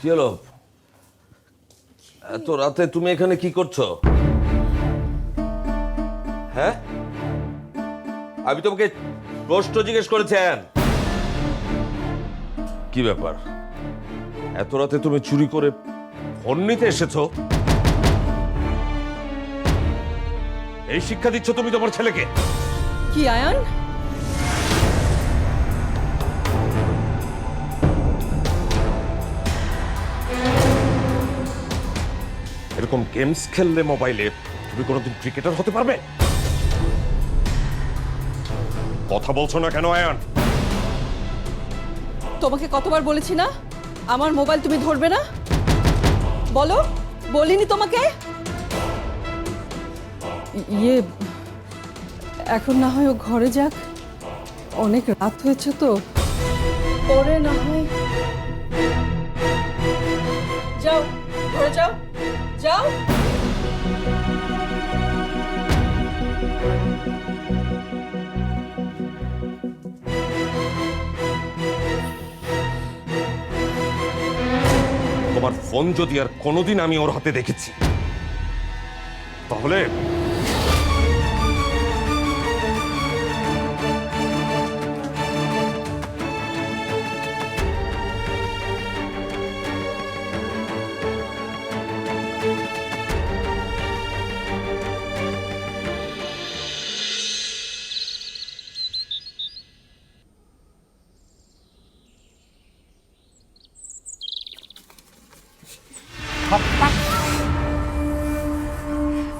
কি হলো এত রাতে তুমি এখানে কি করছ? হ্যাঁ? আমি তোমাকে প্রশ্ন জিজ্ঞেস করেছেন কি ব্যাপার? এত রাতে তুমি চুরি করে ফোন নিতে এসেছ? এই শিক্ষা দিচ্ছ তুমি তোমার ছেলেকে? কি, আয়ান? এরকম গেমস খেললে মোবাইলে তুমি কোনোদিন ক্রিকেটার হতে পারবে? কথা বলছো না কেন, আয়ান? তোমাকে কতবার বলেছি না? আমার মোবাইল তুমি ধরবে না? বলো, বলিনি তোমাকে? ইয়ে এখন না হয় ও ঘরে যাক। অনেক রাত হয়েছে তো। পরে না হয় যাও। তোমার ফোন যদি আর কোনোদিন আমি ওর হাতে দেখেছি তাহলে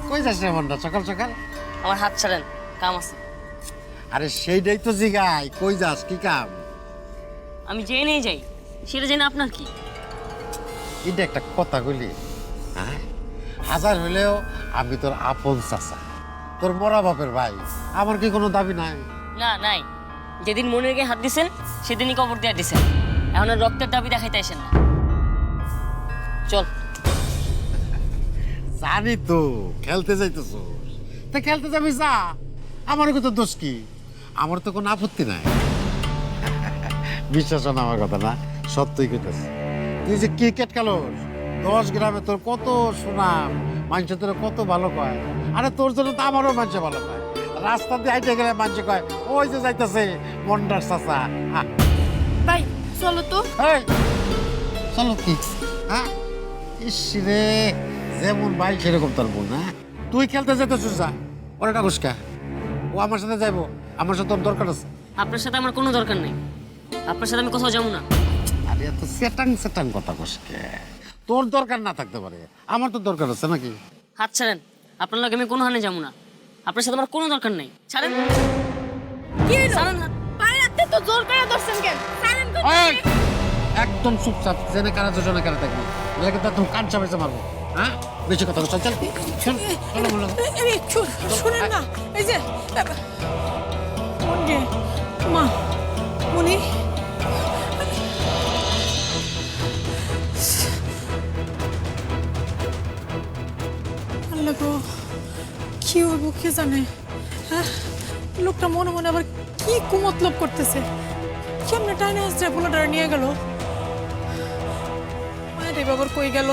কই যাস রে মন্ডা সকাল সকাল? আমার হাত ছাড়েন কাম আছে। আরে সেইটাই তো জিগাই কই যাস কি কাম? আমি জেনেই যাই সেটা জেনে আপনার কি? এটা একটা কথা কইলি হ্যাঁ? হাজার হলেও আমি তোর আপন চাচা তোর মরা বাপের ভাই আমার কি কোনো দাবি নাই? না নাই। যেদিন মনের গায়ে হাত দিছেন সেদিনই কবর দিয়ে দিছেন। এখন রক্তের দাবি দেখাইতে আসেন না। চল। জানি তো। খেলতে যাইতেছ? তা খেলতে যাবি যা। আমার তো দোষ কি? আমার তো কোনো আপত্তি নাই। বিশ্বাস না আমার কথা না সত্যই কইতেছি। তুই যে ক্রিকেট খেলোস দশ গ্রামে তোর কত সুনাম মানুষ তোর কত ভালো কয়? আরে তোর জন্য তো আমারও মানুষ ভালো কয়। রাস্তা দিয়ে হাইটে গেলে মানুষ কয় ওই যে যাইতেছে মন্ডার চাচা। ভাই চলো তো। চলো কি? হ্যাঁ? ইস রে। যেমন ভাই সেরকম তোর বোন হ্যাঁ? তুই খেলতে যেতেছিস যা ওরা ডাকুস কা? ও আমার সাথে যাইবো আমার সাথে তোর দরকার আছে। আপনার সাথে আমার কোনো দরকার নেই। আপনার সাথে আমি কোথাও যাব না। আরে এত সেটাং সেটাং কথা তোর দরকার না থাকতে পারে আমার তো দরকার আছে নাকি? হাত ছাড়েন আপনার লাগে আমি কোনো হানে যাব না। আপনার সাথে আমার কোনো দরকার নেই। ছাড়েন। কি হইল? ছাড়েন হাত। তো জোর করে ধরছেন কেন? করে এই, একদম চুপচাপ জেনে কারা দুজনে কারা থাকবি তো একদম কান চাপেছে মারবো। হ্যাঁ? বেশি কথা চল চল। বলো না। এই যে মা আল্লাহ কি হইব কে জানে হ্যাঁ? লোকটা মনে মনে আবার কি কুমতলব করতেছে। কেমনে টাইনে আসছে পোলাটা নিয়ে গেল। মায়ের বাবার কই গেল?